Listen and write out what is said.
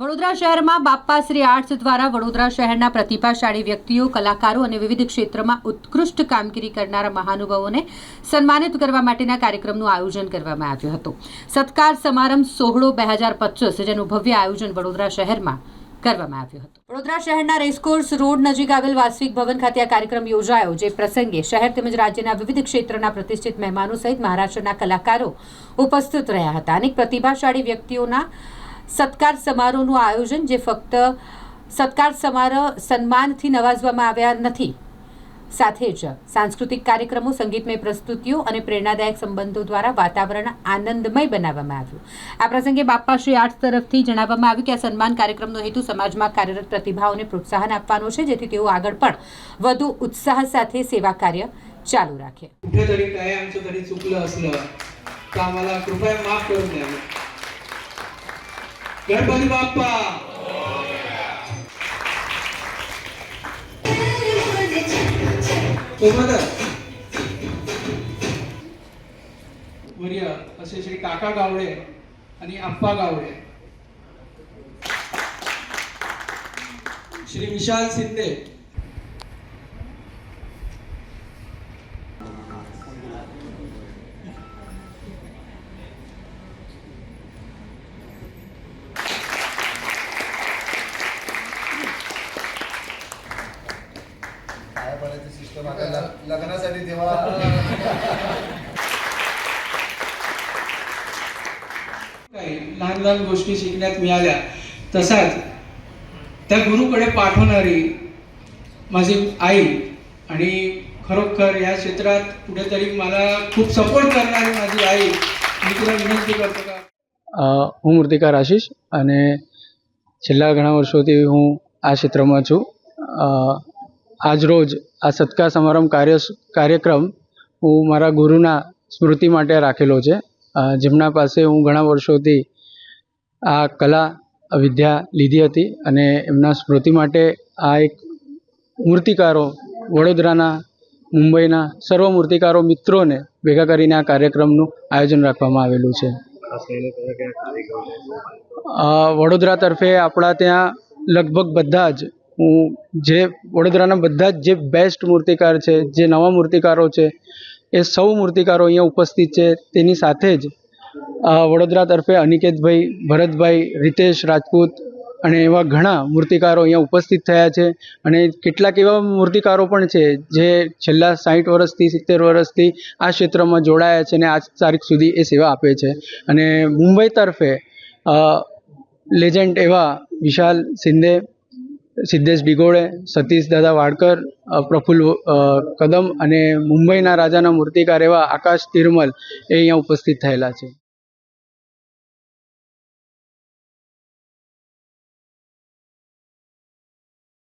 વડોદરા શહેરમાં બાપ્પાશ્રી આર્ટ્સ દ્વારા વડોદરા શહેરના પ્રતિભાશાળી વ્યક્તિઓ, કલાકારો અને વિવિધ ક્ષેત્રમાં ઉત્કૃષ્ટ કામગીરી કરનારા મહાનુભાવોને સન્માનિત કરવા માટેના કાર્યક્રમનું આયોજન કરવામાં આવ્યું હતું. સત્કાર સમારંભ સોહળો બે હજાર પચીસ, જેનું ભવ્ય આયોજન વડોદરા શહેરમાં કરવામાં આવ્યું હતું. વડોદરા શહેરના રેસકોર્સ રોડ નજીક આવેલ વાસ્વિક ભવન ખાતે આ કાર્યક્રમ યોજાયો, જે પ્રસંગે શહેર તેમજ રાજ્યના વિવિધ ક્ષેત્રના પ્રતિષ્ઠિત મહેમાનો સહિત મહારાષ્ટ્રના કલાકારો ઉપસ્થિત રહ્યા હતા. અનેક પ્રતિભાશાળી વ્યક્તિઓના સત્કાર સમારોહનું આયોજન જે ફક્ત સત્કાર સમારોહ સન્માનથી નવાજવામાં આવ્યા નથી સાથે જ સાંસ્કૃતિક કાર્યક્રમો સંગીતમય પ્રસ્તુતિઓ અને પ્રેરણાદાયક સંબંધો દ્વારા વાતાવરણ આનંદમય બનાવવામાં આવ્યું આ પ્રસંગે બાપ્પાશ્રી આર્ટ્સ તરફથી જણાવવામાં આવ્યું કે આ સન્માન કાર્યક્રમનો હેતુ સમાજમાં કાર્યરત પ્રતિભાઓને પ્રોત્સાહન આપવાનો છે જેથી તેઓ આગળ પણ વધુ ઉત્સાહ સાથે સેવા કાર્ય ચાલू રાખે कुठेतरी काय आमचं तरी चुकलं असलं तर आम्हाला कृपया माफ करून द्यावे गणपती बाप्पा. सोबतच वर्य असे श्री काका गावडे आणि आप्पा गावडे. श्री विशाल शिंदे. काय पडायचं सिस्टम आता लग- लग्नासाठी तेव्हा काही लहान लहान गोष्टी शिकण्यात मिळाल्या तसाच त्या गुरुकडे पाठवणारी माझी आई आणि खरोखर या क्षेत्रात कुठेतरी मला खूप सपोर्ट करणारी माझी आई मी तुला विनंती करतो का અ, હું મૂર્તિકાર આશીષ અને છેલ્લા ઘણા વર્ષોથી હું આ ક્ષેત્રમાં છું અ, આજરોજ આ સત્કાર સમારંભ કાર્ય કાર્યક્રમ હું મારા ગુરુના સ્મૃતિ માટે રાખેલો છે. જેમના પાસે હું ઘણા વર્ષોથી આ કલા, વિદ્યા લીધી હતી અને એમના સ્મૃતિ માટે આ એક મૂર્તિકારો, વડોદરાના, મુંબઈના સર્વ મૂર્તિકારો મિત્રોને ભેગા કરીને આ કાર્યક્રમનું આયોજન રાખવામાં આવેલું છે. વડોદરા તરફે આપણા ત્યાં લગભગ બધા જ હું જે વડોદરાના બધા જ જે બેસ્ટ મૂર્તિકાર છે, જે નવા મૂર્તિકારો છે, એ સૌ મૂર્તિકારો અહીંયા ઉપસ્થિત છે. તેની સાથે જ વડોદરા તરફે અનિકેતભાઈ, ભરતભાઈ, રીતેશ રાજપૂત અને એવા ઘણા મૂર્તિકારો અહીંયા ઉપસ્થિત થયા છે. અને કેટલાક એવા મૂર્તિકારો પણ છે, જે છેલ્લા સાઠ વર્ષથી, સિત્તેર વર્ષથી આ ક્ષેત્રમાં જોડાયા છે અને આજ તારીખ સુધી એ સેવા આપે છે. અને મુંબઈ તરફે લેજન્ડ એવા વિશાલ શિંદે સિદ્ધેશ બિગોળે સતીશ દાદા વાડકર પ્રફુલ્લ કદમ અને મુંબઈના રાજાના મૂર્તિકાર એવા આકાશ તિરમલ એ અહીંયા ઉપસ્થિત થયેલા છે.